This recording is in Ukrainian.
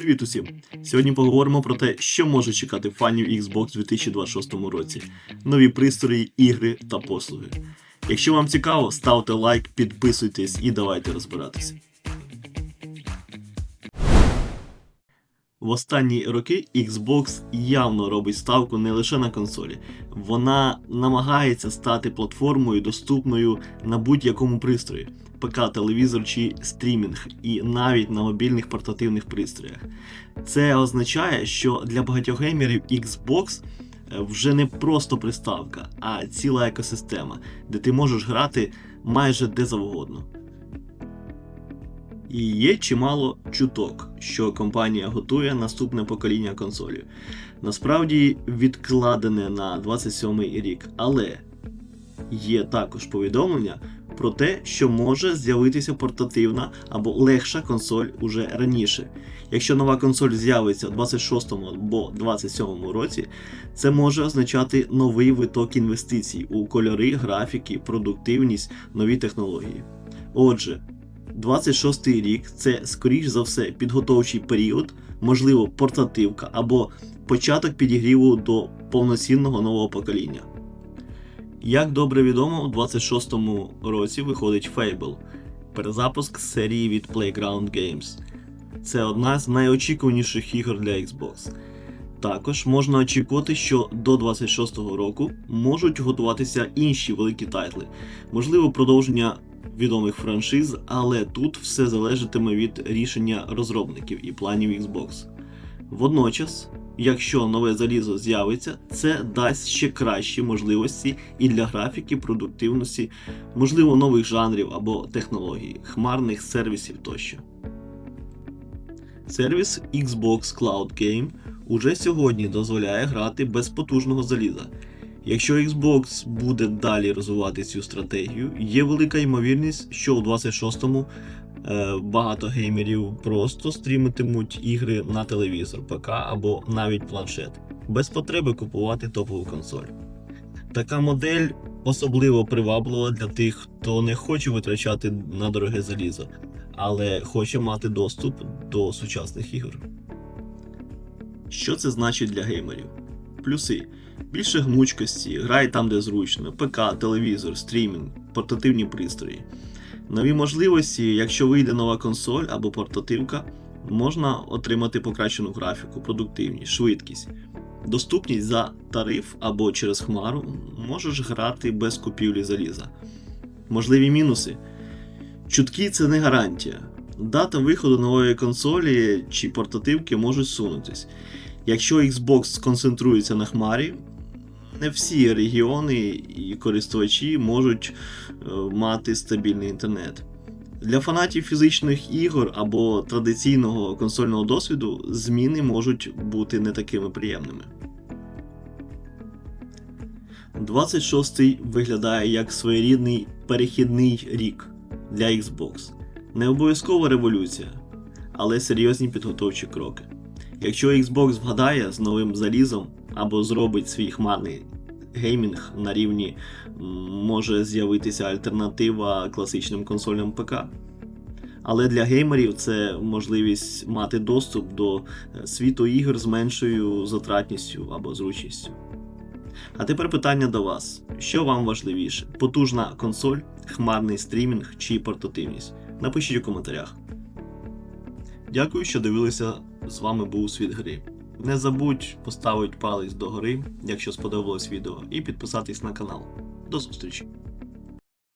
Привіт усім! Сьогодні поговоримо про те, що може чекати фанів Xbox у 2026 році, нові пристрої, ігри та послуги. Якщо вам цікаво, ставте лайк, підписуйтесь і давайте розбиратися. В останні роки Xbox явно робить ставку не лише на консолі, вона намагається стати платформою, доступною на будь-якому пристрої. ПК, телевізор чи стрімінг, і навіть на мобільних портативних пристроях. Це означає, що для багатьох геймерів Xbox е, вже не просто приставка, а ціла екосистема, де ти можеш грати майже де завгодно. І є чимало чуток, що компанія готує наступне покоління консолі. Насправді відкладене на 27-й рік, але є також повідомлення про те, що може з'явитися портативна або легша консоль уже раніше. Якщо нова консоль з'явиться у 26 або 27 році, це може означати новий виток інвестицій у кольори, графіки, продуктивність, нові технології. Отже, 26 рік це, скоріш за все, підготовчий період, можливо, портативка або початок підігріву до повноцінного нового покоління. Як добре відомо, у 26-му році виходить Fable, перезапуск серії від Playground Games. Це одна з найочікуваніших ігор для Xbox. Також можна очікувати, що до 26-го року можуть готуватися інші великі тайтли, можливо, продовження відомих франшиз, але тут все залежатиме від рішення розробників і планів Xbox. Водночас, якщо нове залізо з'явиться, це дасть ще кращі можливості і для графіки, продуктивності, можливо, нових жанрів або технологій, хмарних сервісів тощо. Сервіс Xbox Cloud Game уже сьогодні дозволяє грати без потужного заліза. Якщо Xbox буде далі розвивати цю стратегію, є велика ймовірність, що у 26-му е, багато геймерів просто стрімитимуть ігри на телевізор, ПК або навіть планшет, без потреби купувати топову консоль. Така модель особливо приваблива для тих, хто не хоче витрачати на дороге залізо, але хоче мати доступ до сучасних ігор. Що це значить для геймерів? Плюси. Більше гнучкості, грай там, де зручно, ПК, телевізор, стрімінг, портативні пристрої. Нові можливості, якщо вийде нова консоль або портативка, можна отримати покращену графіку, продуктивність, швидкість. Доступність за тариф або через хмару можеш грати без купівлі заліза. Можливі мінуси. Чутки це не гарантія. Дата виходу нової консолі чи портативки можуть сунутись. Якщо Xbox сконцентрується на хмарі, не всі регіони і користувачі можуть е, мати стабільний інтернет. Для фанатів фізичних ігор або традиційного консольного досвіду зміни можуть бути не такими приємними. 26-й виглядає як своєрідний перехідний рік для Xbox. Не обов'язкова революція, але серйозні підготовчі кроки. Якщо Xbox вгадає з новим залізом або зробить свій хмарний геймінг на рівні, може з'явитися альтернатива класичним консольним ПК. Але для геймерів це можливість мати доступ до е, світу ігор з меншою затратністю або зручністю. А тепер питання до вас: що вам важливіше? Потужна консоль, хмарний стрімінг чи портативність? Напишіть у коментарях. Дякую, що дивилися. З вами був Світ Гри. Не забудь поставити палець догори, якщо сподобалось відео, і підписатись на канал. До зустрічі!